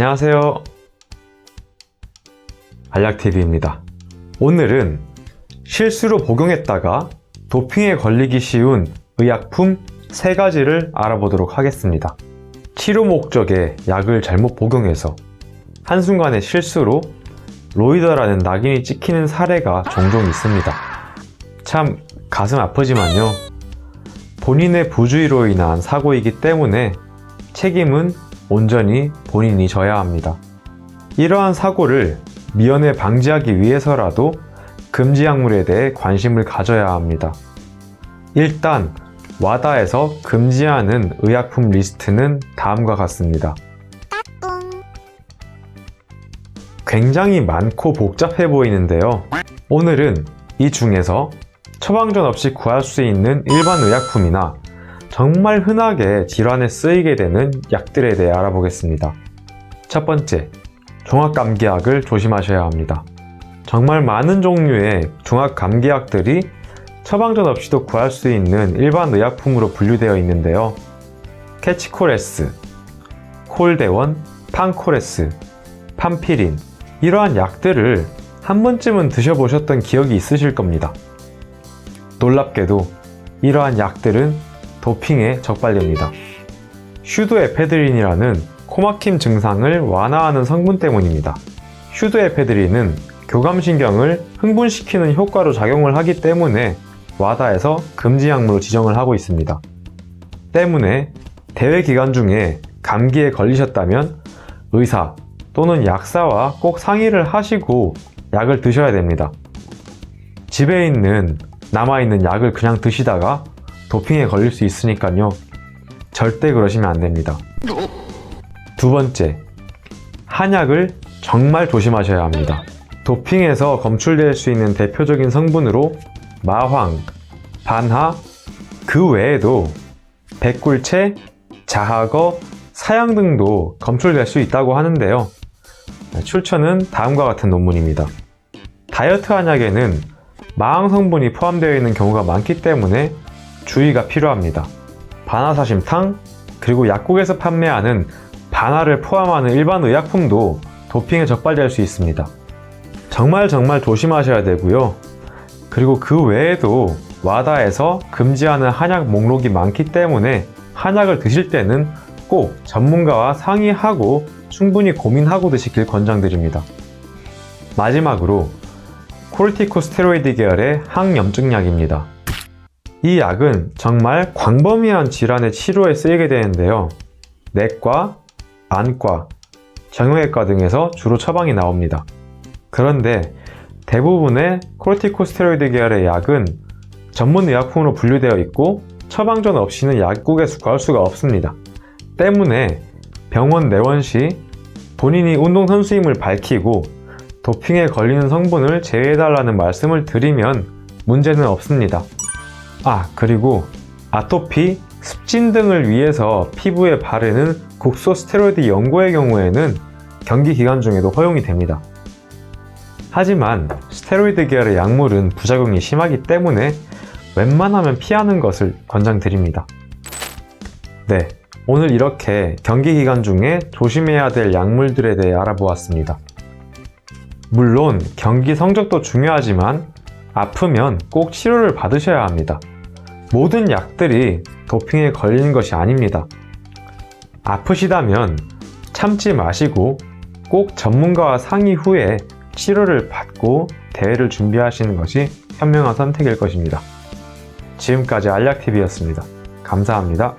안녕하세요. 알약TV입니다. 오늘은 실수로 복용했다가 도핑에 걸리기 쉬운 의약품 3가지를 알아보도록 하겠습니다. 치료 목적의 약을 잘못 복용해서 한순간의 실수로 로이더라는 낙인이 찍히는 사례가 종종 있습니다. 참 가슴 아프지만요. 본인의 부주의로 인한 사고이기 때문에 책임은 온전히 본인이 져야 합니다. 이러한 사고를 미연에 방지하기 위해서라도 금지 약물에 대해 관심을 가져야 합니다. 일단 와다에서 금지하는 의약품 리스트는 다음과 같습니다. 굉장히 많고 복잡해 보이는데요. 오늘은 이 중에서 처방전 없이 구할 수 있는 일반 의약품이나 정말 흔하게 질환에 쓰이게 되는 약들에 대해 알아보겠습니다. 첫 번째, 종합감기약을 조심하셔야 합니다. 정말 많은 종류의 종합감기약들이 처방전 없이도 구할 수 있는 일반 의약품으로 분류되어 있는데요. 캐치코레스, 콜데원, 판코레스, 판피린 이러한 약들을 한 번쯤은 드셔보셨던 기억이 있으실 겁니다. 놀랍게도 이러한 약들은 도핑에 적발됩니다. 슈도에페드린이라는 코막힘 증상을 완화하는 성분 때문입니다. 슈도에페드린은 교감신경을 흥분시키는 효과로 작용을 하기 때문에 와다에서 금지 약물로 지정을 하고 있습니다. 때문에 대회 기간 중에 감기에 걸리셨다면 의사 또는 약사와 꼭 상의를 하시고 약을 드셔야 됩니다. 집에 있는 남아있는 약을 그냥 드시다가 도핑에 걸릴 수 있으니까요. 절대 그러시면 안 됩니다. 두 번째, 한약을 정말 조심하셔야 합니다. 도핑에서 검출될 수 있는 대표적인 성분으로 마황, 반하, 그 외에도 백굴채, 자하거, 사양 등도 검출될 수 있다고 하는데요. 출처는 다음과 같은 논문입니다. 다이어트 한약에는 마항 성분이 포함되어 있는 경우가 많기 때문에 주의가 필요합니다. 반화사심탕, 그리고 약국에서 판매하는 반화를 포함하는 일반 의약품도 도핑에 적발될 수 있습니다. 정말 정말 조심하셔야 되고요. 그리고 그 외에도 와다에서 금지하는 한약 목록이 많기 때문에 한약을 드실 때는 꼭 전문가와 상의하고 충분히 고민하고 드시길 권장드립니다. 마지막으로 코르티코스테로이드 계열의 항염증약입니다. 이 약은 정말 광범위한 질환의 치료에 쓰이게 되는데요. 내과, 안과, 정형외과 등에서 주로 처방이 나옵니다. 그런데 대부분의 코르티코스테로이드 계열의 약은 전문 의약품으로 분류되어 있고 처방전 없이는 약국에서 구할 수가 없습니다. 때문에 병원 내원 시 본인이 운동선수임을 밝히고 도핑에 걸리는 성분을 제외해달라는 말씀을 드리면 문제는 없습니다. 아, 그리고 아토피, 습진 등을 위해서 피부에 바르는 국소 스테로이드 연고의 경우에는 경기 기간 중에도 허용이 됩니다. 하지만 스테로이드 계열의 약물은 부작용이 심하기 때문에 웬만하면 피하는 것을 권장드립니다. 네, 오늘 이렇게 경기 기간 중에 조심해야 될 약물들에 대해 알아보았습니다. 물론 경기 성적도 중요하지만 아프면 꼭 치료를 받으셔야 합니다. 모든 약들이 도핑에 걸리는 것이 아닙니다. 아프시다면 참지 마시고 꼭 전문가와 상의 후에 치료를 받고 대회를 준비하시는 것이 현명한 선택일 것입니다. 지금까지 알약TV였습니다. 감사합니다.